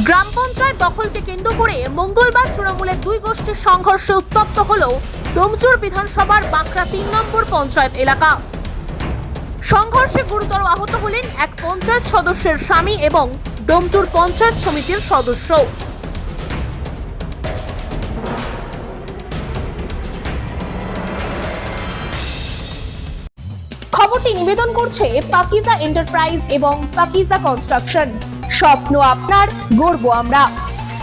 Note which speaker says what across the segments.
Speaker 1: গ্রাম পঞ্চায়েত দখলকে কেন্দ্র করে মঙ্গলবার তৃণমূলের দুই গোষ্ঠীর সংঘর্ষে উত্তপ্ত হল ডোমচুর বিধানসভার বাঁকড়া তিন নম্বর পঞ্চায়েত এলাকা। সংঘর্ষে গুরুতর আহত হলেন এক পঞ্চায়েত সদস্যের স্বামী এবং ডোমচুর পঞ্চায়েত সমিতির সদস্য। খবরটি নিবেদন করছে পাকিজা এন্টারপ্রাইজ এবং পাকিজা কনস্ট্রাকশন। স্বপ্ন আপনার গর্ব আমরা।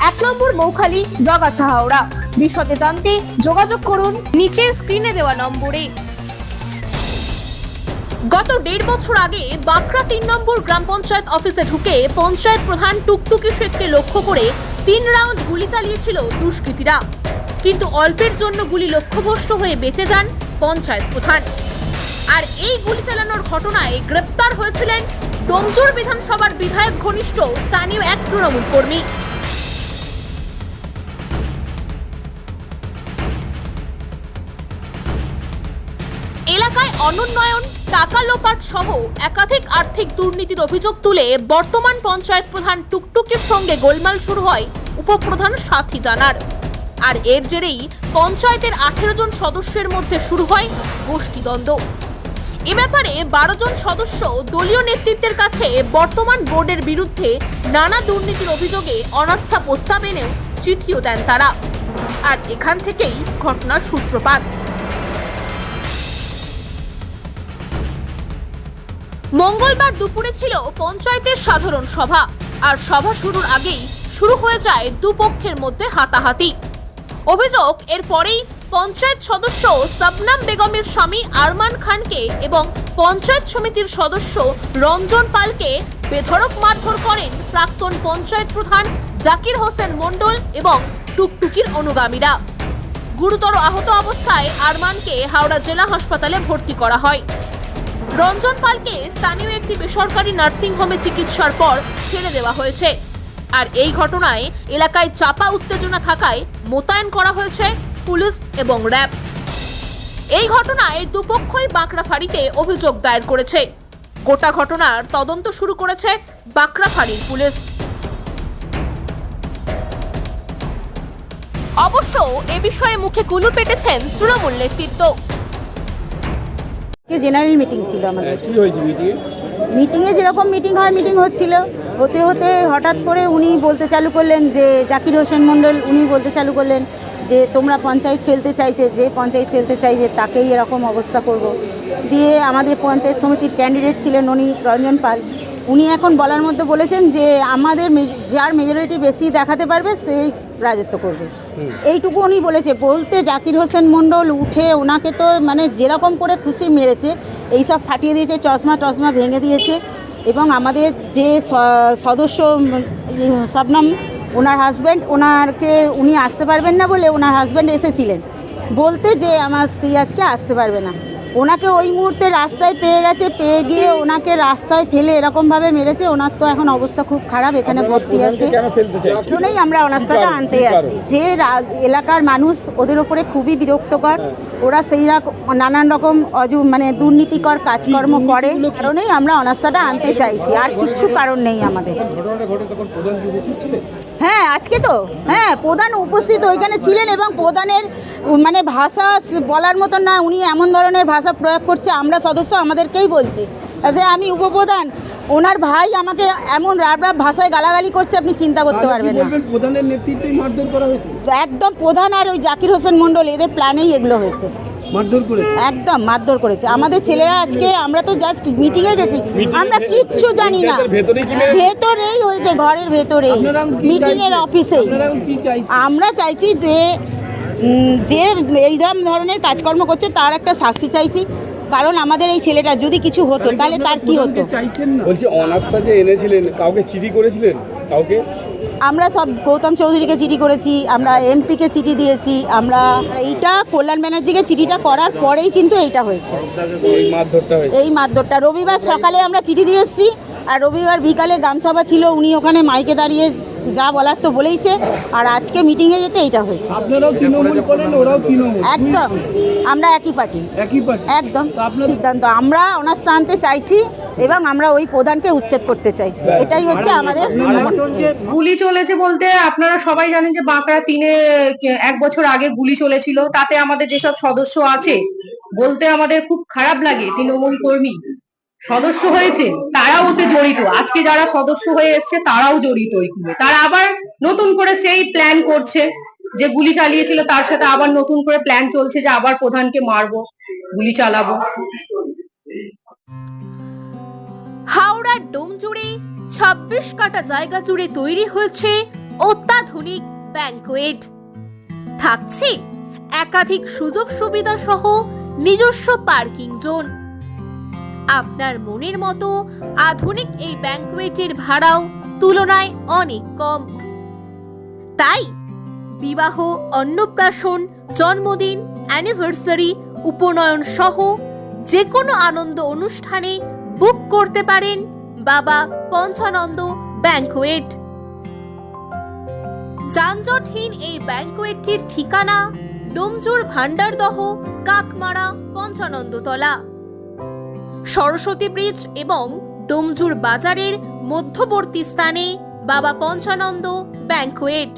Speaker 1: এক নম্বর মৌখালি জগাছা হাওড়া। বিশদে জানতে যোগাযোগ করুন নিচের স্ক্রিনে দেওয়া নম্বরে। গত দেড় বছর আগে বাঁকড়া তিন নম্বর গ্রাম পঞ্চায়েত অফিসে ঢুকে পঞ্চায়েত প্রধান টুকটুকি শেখকে লক্ষ্য করে তিন রাউন্ড গুলি চালিয়েছিল দুষ্কৃতীরা। কিন্তু অল্পের জন্য গুলি লক্ষ্যভ্রষ্ট হয়ে বেঁচে যান পঞ্চায়েত প্রধান। আর এই গুলি চালানোর ঘটনায় গ্রেপ্তার হয়েছিলেন ডোমজুর বিধানসভার বিধায়ক ঘনিষ্ঠ স্থানীয় এক তৃণমূল কর্মী। এলাকায় অনুন্নয়ন, টাকা লোপাট সহ একাধিক আর্থিক দুর্নীতির অভিযোগ তুলে বর্তমান পঞ্চায়েত প্রধান টুকটুকির সঙ্গে গোলমাল শুরু হয় উপপ্রধান সাথী জানার। আর এর জেরেই পঞ্চায়েতের আঠেরো জন সদস্যের মধ্যে শুরু হয় গোষ্ঠীদ্বন্দ্ব। এ ব্যাপারে বারো জন সদস্য দলীয় নেতৃত্বের কাছে বর্তমান বোর্ডের বিরুদ্ধে নানা দুর্নীতির অভিযোগে অনাস্থা প্রস্তাব এনেও চিঠিও দেন তারা। আর এখান থেকেই ঘটনার সূত্রপাত। মঙ্গলবার দুপুরে ছিল পঞ্চায়েতের সাধারণ সভা, আর সভা শুরুর আগেই শুরু হয়ে যায় দুপক্ষের মধ্যে হাতাহাতি। অভিযোগ এরপরেই পঞ্চায়েত সদস্য সাবনাম বেগমের স্বামী আরমান খানকে এবং পঞ্চায়েত সমিতির সদস্য রঞ্জন পালকে বেধড়ক মারধর করেন প্রাক্তন পঞ্চায়েত প্রধান জাকির হোসেন মণ্ডল এবং টুকটুকির অনুগামীরা। গুরুতর আহত অবস্থায় আরমানকে হাওড়া জেলা হাসপাতালে ভর্তি করা হয়। রঞ্জন পালকে স্থানীয় একটি বেসরকারি নার্সিংহোমে চিকিৎসার পর ছেড়ে দেওয়া হয়েছে। আর এই ঘটনায় এলাকায় চাপা উত্তেজনা থাকায় মোতায়েন করা হয়েছে পুলিশ এবং র্যাব। এই ঘটনায় দুপক্ষই বাঁকড়া ফাঁড়িতে অভিযোগ দায়ের করেছে। গোটা ঘটনার তদন্ত শুরু করেছে বাঁকড়া ফাঁড়ির পুলিশ। অবশ্য এ বিষয়ে মুখে কুলু পেটেছেন তৃণমূল নেতৃত্ব।
Speaker 2: জেনারেল মিটিং ছিল আমাদের।
Speaker 3: কি হয়েছে মিটিংয়ে
Speaker 2: মিটিংয়ে যেরকম মিটিং হয় মিটিং হচ্ছিল। হতে হতে হঠাৎ করে উনি বলতে চালু করলেন যে জাকির হোসেন মণ্ডল উনি বলতে চালু করলেন। যে তোমরা পঞ্চায়েত ফেলতে চাইছে যে পঞ্চায়েত ফেলতে চাইবে তাকেই এরকম অবস্থা করব। দিয়ে আমাদের পঞ্চায়েত সমিতির ক্যান্ডিডেট ছিলেন উনি রঞ্জন পাল। উনি এখন বলার মধ্যে বলেছেন যে আমাদের যার মেজরিটি বেশি দেখাতে পারবে সেই রাজত্ব করবে। এইটুকু উনি বলেছে। বলতে জাকির হোসেন মণ্ডল উঠে ওনাকে তো মানে যেরকম করে খুশি মেরেছে এই সব ফাটিয়ে দিয়েছে চশমা টশমা ভেঙে দিয়েছে। এবং আমাদের যে স- সদস্য শবনম ওনার হাজব্যান্ড ওনারকে উনি আসতে পারবেন না বলে ওনার হাজব্যান্ড এসেছিলেন। বলতে যে আমার স্ত্রী আজকে আসতে পারবে না। ওনাকে ওই মুহূর্তে রাস্তায় পেয়ে গেছে পেয়ে গিয়ে ওনাকে রাস্তায় ফেলে এরকমভাবে মেরেছে। ওনার তো এখন অবস্থা খুব খারাপ এখানে ভর্তি আছে। জন্যই আমরা অনাস্থাটা আনতে যাচ্ছি। যে এলাকার মানুষ ওদের ওপরে খুবই বিরক্তকর। ওরা সেই রকম নানান রকম অজু মানে দুর্নীতিকর কাজকর্ম করে। কারণেই আমরা অনাস্থাটা আনতে চাইছি। আর কিচ্ছু কারণ নেই আমাদের। হ্যাঁ আজকে তো। হ্যাঁ প্রধান উপস্থিত ওইখানে ছিলেন এবং প্রধানের মানে ভাষা বলার মতো না উনি এমন ধরনের ভাষা প্রয়োগ করছে আমরা সদস্য আমাদেরকেই বলছি। যে আমি উপপ্রধান ওনার ভাই আমাকে এমন রাব রাব ভাষায় গালাগালি করছে আপনি চিন্তা করতে পারবেন না।
Speaker 3: প্রধানের নেতৃত্বেই মারধর করা হয়েছে?
Speaker 2: একদম প্রধান আর ওই জাকির হোসেন মণ্ডল এদের প্ল্যানেই এগুলো হয়েছে।
Speaker 3: মারধর করেছে?
Speaker 2: একদম মারধর করেছে। আমাদের ছেলেরা আজকে আমরা তো জাস্ট মিটিংয়ে গেছি। আমরা কিচ্ছু জানি না।
Speaker 3: ভেতরেই
Speaker 2: হয়েছে ঘরের ভেতরেই। মিটিংয়ের অফিসেই আমরা চাইছি যে যে এই ধরনের কাজকর্ম করছে তার একটা শাস্তি চাইছি। কারণ আমাদের এই ছেলেটা যদি কিছু হতো তাহলে তার কি হতো?
Speaker 3: বলছি অনাস্থা যে এনেছিলেন কাউকে চিঠি করেছিলেন? কাউকে?
Speaker 2: আমরা সব গৌতম চৌধুরীকে চিঠি করেছি আমরা এমপিকে চিঠি দিয়েছি আমরা এইটা কল্যাণ ব্যানার্জিকে চিঠিটা করার পরেই কিন্তু এইটা হয়েছে।
Speaker 3: এই মারধরটা
Speaker 2: রবিবার সকালে আমরা চিঠি দিয়ে এসেছি আর রবিবার বিকালে গ্রামসভা ছিল উনি ওখানে মাইকে দাঁড়িয়ে যা বলার তো বলেইছে আর আজকে মিটিংয়ে যেতে এইটা হয়েছে। একদম আমরা একই পার্টি। একদম সিদ্ধান্ত। আমরা অনাস্থা আনতে চাইছি এবং আমরা ওই প্রধানকে উচ্ছেদ করতে চাইছি। এটাই হচ্ছে আমাদের
Speaker 4: গুলি চলেছে বলতে আপনারা সবাই জানেন যে বাঁকড়া তিনে এক বছর আগে গুলি চলেছিল। তাতে আমাদের যেসব সদস্য আছে বলতে আমাদের খুব খারাপ লাগে তৃণমূল কর্মী। সদস্য হয়েছে, তারাও ওতে জড়িত। আজকে যারা সদস্য হয়ে এসছে, তারাও জড়িত এখানে তারা আবার নতুন করে সেই প্ল্যান করছে যে গুলি চালিয়েছিল, তার সাথে আবার নতুন করে প্ল্যান চলছে যে আবার প্রধানকে মারবো, গুলি চালাবো।
Speaker 1: হাওড়ার ডোম জুড়ে ছাব্বিশ কাটা জায়গা জুড়ে তৈরি হয়েছে অত্যাধুনিক ব্যাংকোয়েট থাকছে একাধিক সুযোগ সুবিধা সহ নিজস্ব পার্কিং জোন আপনার মনের মতো আধুনিক এই ব্যাংকুয়েটের ভাড়াও তুলনায় অনেক কম। তাই বিবাহ, অন্নপ্রাশন, জন্মদিন, অ্যানিভার্সারি, উপনয়ন সহ যে কোনো আনন্দ অনুষ্ঠানে বুক করতে পারেন বাবা পঞ্চানন্দ ব্যাংকুয়েট। যানজটহীন এই ব্যাংকুয়েটটির ঠিকানা ডোমজুর ভান্ডারদহ কাকমারা, পঞ্চানন্দতলা। সরস্বতী ব্রিজ এবং ডোমঝুর বাজারের মধ্যবর্তী স্থানে বাবা পঞ্চানন্দ ব্যাংকোয়েট।